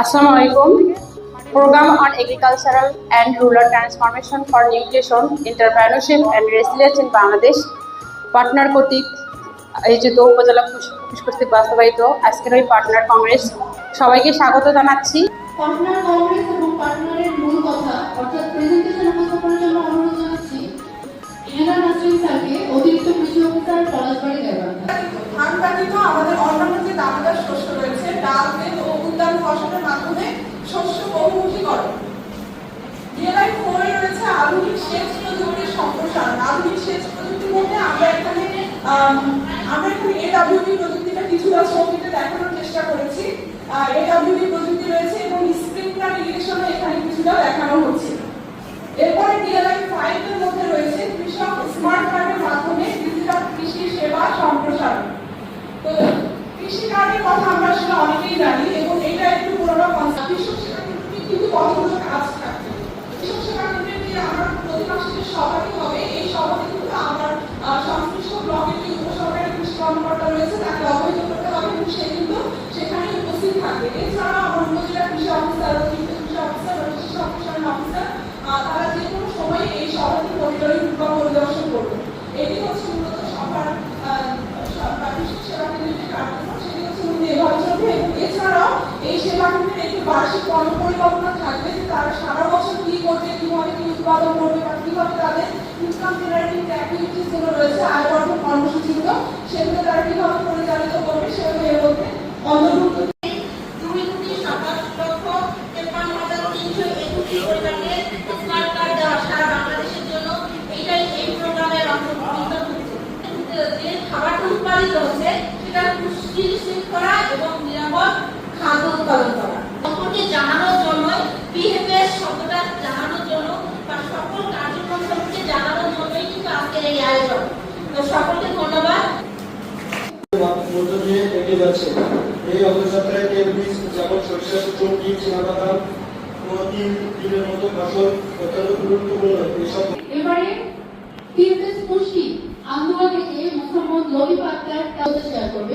Assalamu alaikum. Program on Agricultural and Rural Transformation for Nutrition, Entrepreneurship and Resilience in Bangladesh, partner কর্তৃক আয়োজিত উপজেলা কৃষি কর্তৃক বাস্তবায়িত আজকের ওই পার্টনার কংগ্রেস সবাইকে স্বাগত জানাচ্ছি পার্টনার কংগ্রেস এবং পার্টনারের মূল কথা অর্থাৎ প্রেজেন্টেশন উপস্থাপনের জন্য অনুরোধ জানাচ্ছি ইনারা নাসরিন স্যারকে অতিরিক্ত কৃষি অফিসার পলাশবাড়ি দেওয়া ধান ব্যতীত আমাদের অন্যান্য যে দানাদার শস্য রয়েছে ডাল তেল ও উদ্যান ফসলের মাধ্যমে শস্য বহুমুখীকরণ জেলায় ফোরে রয়েছে আধুনিক সেচ প্রযুক্তির সম্প্রসারণ। আধুনিক সেচ প্রযুক্তির মধ্যে আমরা এখানে আমরা এখানে এডাব্লিউডি প্রযুক্তিটা কিছুটা ছবিতে দেখানোর চেষ্টা করেছি। এডাব্লিউডি প্রযুক্তি রয়েছে এবং স্প্রিংলার ইরিগেশনও এখানে কিছুটা দেখানো হচ্ছে। এরপরে ডিএলআই ফাইভ এর মধ্যে রয়েছে কৃষক স্মার্ট কার্ডের মাধ্যমে ডিজিটাল কৃষি সেবা সম্প্রসারণ। কৃষি কার্ডের কথা আমরা আসলে অনেকেই জানি এবং এটা একটু পুরোনো কনসেপ্ট কৃষক সেবা কিন্তু কতগুলো কাজ থাকে? কৃষক সেবা আমার প্রতি মাসে যে হবে এই সভাটি কিন্তু আমার আহ, সংশ্লিষ্ট ব্লকের যে উপসরকারি কৃষি কর্মকর্তা রয়েছে তাকে অবহিত করতে হবে এবং সে কিন্তু সেখানে উপস্থিত থাকবে এছাড়া আমার উপজেলা কৃষি অফিসার অতিরিক্ত কৃষি অফিসার ও কৃষি সম্প্রসারণ অফিসার আহ, তারা যে কোনো সময় এই সভাটি মনিটরিং বা পরিদর্শন করবে এটি হচ্ছে মূলত সবার আহ, সব- কৃষি সেবা কেন্দ্রের যে কার্যক্রম সেটি হচ্ছে মূলত এভাবে চলবে এবং এছাড়াও এই সেবা কেন্দ্রের একটি বার্ষিক কর্মপরিকল্পনা থাকবে যে তারা সারা বছর কি করবে, কীভাবে কি উৎপাদন করবে বা কীভাবে তাদের ইনকাম জেনারেটিং অ্যাক্টিভিটিসগুলো রয়েছে আয় বর্ধন কর্মসূচিগুলো, সেগুলো তারা কীভাবে পরিচালিত করবে, সেগুলো এর মধ্যে অন্তর্ভুক্ত। দুই কোটি সাতাশ লক্ষ তেপ্পান্ন হাজার তিনশো একুশটি পরিবারকে স্মার্ট কার্ড দেওয়া সারা বাংলাদেশের জন্য এইটাই এই প্রোগ্রামের অন্তর্ভুক্ত যে খাবারটা উৎপাদিত হচ্ছে সেটা পুষ্টি নিশ্চিত করা এবং নিরাপদ খাদ্য উৎপাদন করা। সম্পর্কে জানানোর জন্য বিহেভিয়ার শব্দটা জানানোর জন্য বা সকল কার্যক্রম সম্পর্কে জানানোর জন্যই কিন্তু আজকের এই আয়োজন। তো সকলকে ধন্যবাদ। এই অগ্রযাত্রায় তেল বীজ যেমন সরিষা চর্বি চীনাবাদাম ও তিল তিলের মতো ফসল অত্যন্ত গুরুত্বপূর্ণ। এসব এবারে টিএমএস পুষ্টি আন্দোলন থেকে মোহাম্মদ লবিব শেয়ার করবে।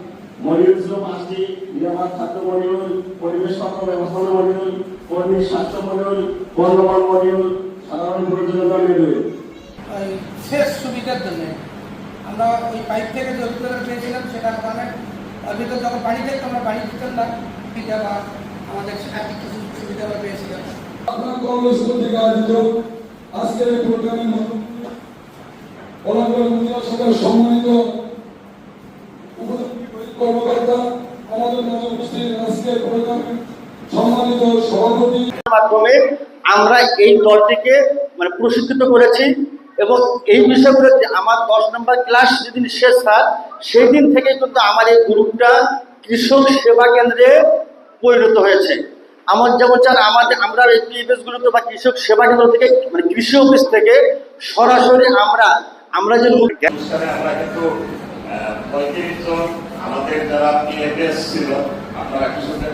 নিরাপদ পরিবেশ ব্যবস্থাপনা স্বাস্থ্য সাধারণ সেচ সুবিধার জন্য আমরা ওই পাইপ থেকে যে পেয়েছিলাম সেটা মানে তার ভিতর যখন পানি থাকতো আমরা পানি দিতাম না সুবিধা বা আমাদের আর্থিক কিছু সুবিধা আমরা পেয়েছিলাম। আপনার কংগ্রেস থেকে আয়োজিত আজকের এই প্রোগ্রামের মাধ্যমে সভার সম্মানিত উপজেলা কর্মকর্তা আমাদের মাঝে উপস্থিত আজকের প্রোগ্রামের সম্মানিত সভাপতি। মাধ্যমে আমরা এই দলটিকে মানে প্রশিক্ষিত করেছি এবং এই বিষয়গুলোতে আমার দশ নম্বর ক্লাস যেদিন শেষ হয় সেই দিন থেকে কিন্তু আমার এই গ্রুপটা কৃষক সেবা কেন্দ্রে পরিণত হয়েছে। আমার যেমন চান আমাদের আমরা এই পিএফএসগুলোতে বা কৃষক সেবা কেন্দ্র থেকে মানে কৃষি অফিস থেকে সরাসরি আমরা আমরা যে আমরা কিন্তু পঁয়ত্রিশ জন আমাদের যারা পিএফএস ছিল আপনারা কৃষকদের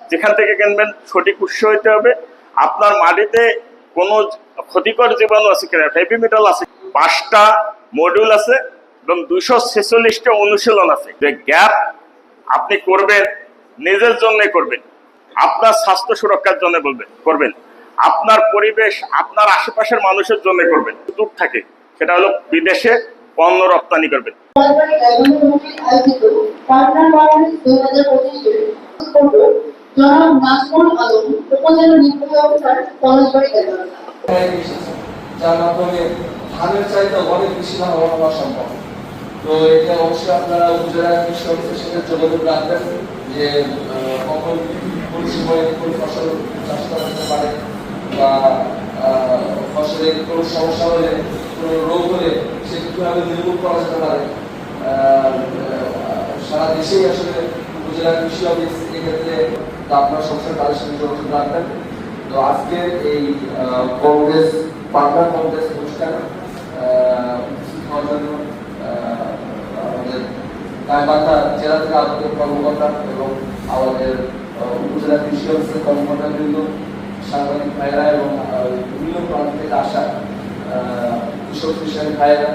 যেখান থেকে কিনবেন সঠিক উৎস হইতে হবে। আপনার মাটিতে কোনো ক্ষতিকর জীবাণু আছে কিনা? হেভি মেটাল আছে। পাঁচটা মডিউল আছে এবং দুইশো ছেচল্লিশটা অনুশীলন আছে। যে গ্যাপ আপনি করবেন, নিজের জন্য করবেন, আপনার স্বাস্থ্য সুরক্ষার জন্য বলবেন, করবেন। আপনার পরিবেশ, আপনার আশেপাশের মানুষের জন্য করবেন। দূর থাকে, সেটা হলো বিদেশে পণ্য রপ্তানি করবেন। জনাব নাজমুল আলম উপজেলা নির্বাহী অফিসার ধানের চাহিদা অনেক বেশি ধান হওয়া সম্ভব। তো এটা অবশ্যই আপনারা উপজেলা কৃষি অফিসের সাথে যোগাযোগ রাখবেন যে কখন কোন সময়ে কোন ফসল চাষ করা যেতে পারে বা আহ, ফসলের কোনো সমস্যা হলে কোনো রোগ হলে সেটা কীভাবে নির্মূল করা যেতে পারে সারা দেশেই আসলে উপজেলা কৃষি অফিস এক্ষেত্রে আপনার সংস্থার তাদের সাথে যোগাযোগ রাখবেন। তো আজকের এই কংগ্রেস পাটনা কংগ্রেস অনুষ্ঠান হওয়ার জন্য আমাদের গাইবান্ধা জেলা থেকে আগত কর্মকর্তা এবং আমাদের উপজেলা কৃষি অফিসের কর্মকর্তা বৃন্দ সাংবাদিক ভাইরা এবং বিভিন্ন প্রান্ত থেকে আসা কৃষক কৃষাণী ভাইরা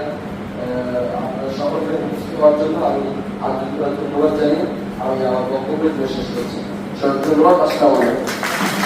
সকলকে উপস্থিত হওয়ার জন্য আমি আন্তরিক ধন্যবাদ জানিয়ে আমি আমার বক্তব্য শেষ করছি। সব ধন্যবাদ আসসালামু আলাইকুম